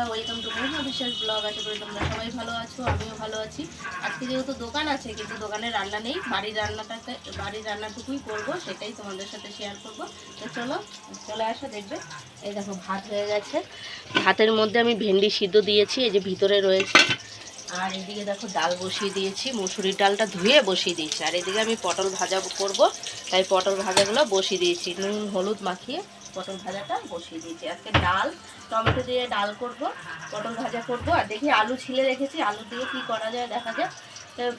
বন্ধুরা welcome to মহিমা বিশ্বাস blog আশা করি তোমরা সবাই ভালো আছো, আমিও ভালো আছি। আজকে যেহেতু দোকান আছে, কিন্তু দোকানে রান্না নেই, বাড়ির রান্নাটাকে, বাড়ির রান্নাটুকুই করব, সেটাই তোমাদের সাথে শেয়ার করব। তো চলো, চলে আসো, দেখবে। এই দেখো, ভাত হয়ে গেছে। ভাতের মধ্যে আমি ভেন্ডি সিদ্ধ দিয়েছি, এই যে ভিতরে রয়েছে। আর এদিকে দেখো, ডাল বসিয়ে দিয়েছি, মুসুরির ডালটা ধুয়ে বসিয়ে দিয়েছি। আর এদিকে আমি পটল ভাজা করব, তাই পটল ভাজাগুলো বসিয়ে দিয়েছি। নুন, হলুদ মাখিয়ে পটল ভাজাটা বসিয়ে দিয়েছি। আজকে ডাল টমেটো দিয়ে ডাল করব পটল ভাজা করব। আর দেখি আলু ছিলে রেখেছি আলু দিয়ে কি করা যায় দেখা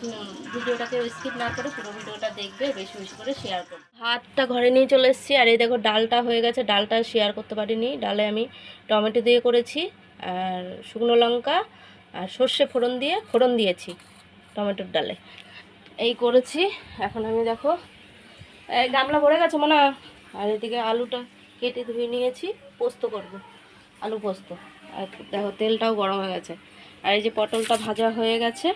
উম, ভিডিওটাকে স্কিপ না করে পুরো ভিডিওটা দেখবে বেশি বেশি করে শেয়ার করব। ভাতটা ঘরে নিয়ে চলে এসেছি আর এই দেখো ডালটা হয়ে গেছে। ডালটা শেয়ার করতে পারিনি। ডালে আমি টমেটো দিয়ে করেছি আর শুকনো লঙ্কা আর সর্ষে ফোড়ন দিয়ে ফোড়ন দিয়েছি টমেটোর ডালে। এই করেছি। এখন আমি দেখো গামলা ভরে গেছে মনে। আর এদিকে আলুটা কেটে ধুয়ে নিয়েছি পোস্ত করব আলু পোস্ত। আর দেখো তেলটাও গরম হয়ে গেছে। আর এই যে পটলটা ভাজা হয়ে গেছে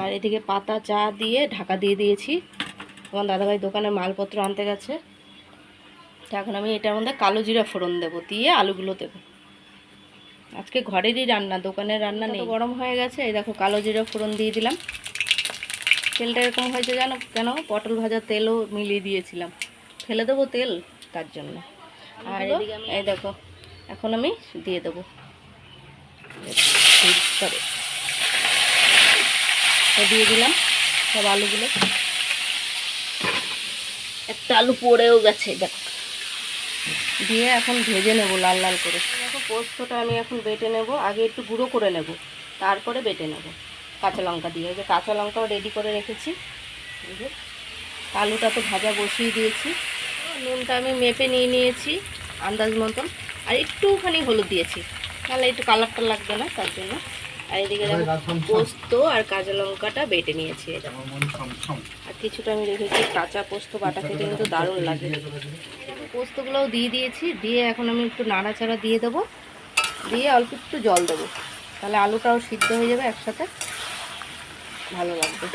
আর এদিকে পাতা চা দিয়ে ঢাকা দিয়ে দিয়েছি। আমার দাদাভাই দোকানে মালপত্র আনতে গেছে। এখন আমি এটার মধ্যে কালো জিরা ফোড়ন দেবো দিয়ে আলুগুলো দেবো। আজকে ঘরেরই রান্না দোকানের রান্না নেই। গরম হয়ে গেছে এই দেখো কালো জিরা ফোড়ন দিয়ে দিলাম। তেলটা এরকম হয়েছে জানো? কেন? পটল ভাজা তেলও মিলিয়ে দিয়েছিলাম। ফেলে দেবো তেল তার জন্য। আর এদিকে আমি এই দেখো এখন আমি দিয়ে দেবো। দিয়ে দিলাম সব আলুগুলো। একটা আলু পড়েও গেছে দেখো। দিয়ে এখন ভেজে নেব লাল লাল করে। দেখো পোস্তটা আমি এখন বেটে নেব আগে একটু গুঁড়ো করে নেব তারপরে বেটে নেব। কাঁচা লঙ্কা দিয়ে যে কাঁচা লঙ্কাও রেডি করে রেখেছি। আলুটা তো ভাজা বসিয়ে দিয়েছি। নুনটা আমি মেপে নিয়ে নিয়েছি আন্দাজ মতন। আর একটুখানি হলুদ দিয়েছি। তাহলে একটু কালারটা লাগবে না তার জন্য। আর এদিকে পোস্ত আর কাঁচা লঙ্কাটা বেটে নিয়েছি এটা আর কিছুটা আমি রেখেছি কাঁচা পোস্ত বাটা খেতে কিন্তু দারুণ লাগে। পোস্তগুলোও দিয়ে দিয়েছি দিয়ে এখন আমি একটু নাড়াচাড়া দিয়ে দেবো। দিয়ে অল্প একটু জল দেবো। তাহলে আলুটাও সিদ্ধ হয়ে যাবে একসাথে। ভালো লাগবে।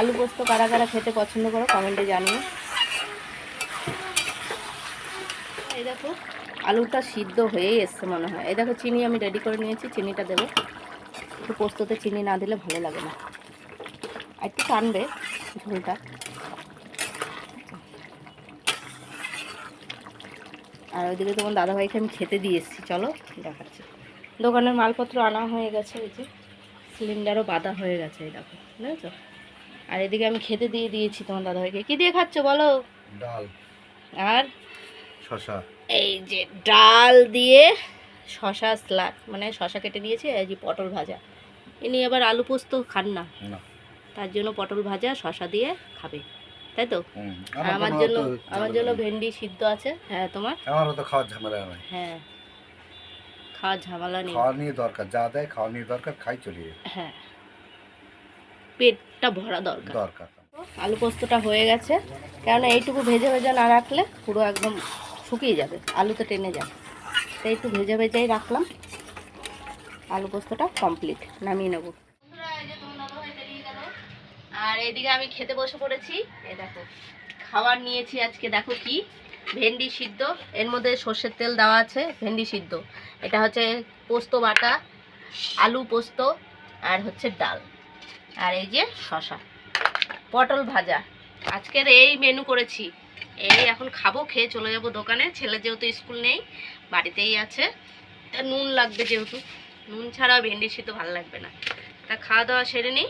আলু পোস্ত কারা কারা খেতে পছন্দ করো কমেন্টে জানিও। এই দেখো আলুটা সিদ্ধ হয়েই এসছে মনে হয়। এই দেখো চিনি আমি রেডি করে নিয়েছি চিনিটা দেবো। একটু পোস্ততে চিনি না দিলে ভালো লাগে না। একটু টানবে ঝোলটা। আর ওইদিকে তোমার দাদাভাইকে আমি খেতে দিয়ে এসেছি চলো দেখাচ্ছি। দোকানের মালপত্র আনা হয়ে গেছে এই যে সিলিন্ডারও বাঁধা হয়ে গেছে এই দেখো বুঝেছ? আর এদিকে আমি খেতে দিয়ে দিয়েছি তোমার দাদাভাইকে। কী দিয়ে খাচ্ছ বলো? ডাল। আর শশা? এই যে ডাল দিয়ে শশা স্লাদ মানে শশা কেটে নিয়েছি এই যে পটল ভাজা। ইনি আবার আলু পোস্ত খান না। তার জন্য পটল ভাজা শশা দিয়ে খাবে। তাই তো? আমার জন্য আমার জন্য ভেন্ডি সিদ্ধ আছে। হ্যাঁ তোমার? আমারও তো খাওয়ার ঝামেলা নাই। হ্যাঁ। খাওয়ার ঝামেলা নেই। খাওয়া নিয়ে দরকার যা দেয় খাওয়া নিয়ে দরকার খাই চলে হ্যাঁ। পেটটা ভরা দরকার। দরকার। আলু পোস্তটা হয়ে গেছে। কেননা এইটুকু ভেজে ভেজে না রাখলে পুরো একদম শুকিয়ে যাবে আলুতে টেনে যাবে। তাই একটু ভেজে ভেজেই রাখলাম। আলু পোস্তটা কমপ্লিট নামিয়ে নেব। আর এদিকে আমি খেতে বসে পড়েছি। এ দেখো, খাবার নিয়েছি আজকে, দেখো কি? ভেন্ডি সিদ্ধ, এর মধ্যে সর্ষের তেল দেওয়া আছে, ভেন্ডি সিদ্ধ। এটা হচ্ছে পোস্ত বাটা, আলু পোস্ত, আর হচ্ছে ডাল। আর এই যে শশা পটল ভাজা। আজকের এই মেনু করেছি। এই এখন খাব, খেয়ে চলে যাব দোকানে। ছেলে যেহেতু স্কুল নেই, বাড়িতেই আছে। তা নুন লাগবে যেহেতু। নুন ছাড়া ভেন্ডি তো ভালো লাগবে না। তা খাওয়া দাওয়া সেরে নিই।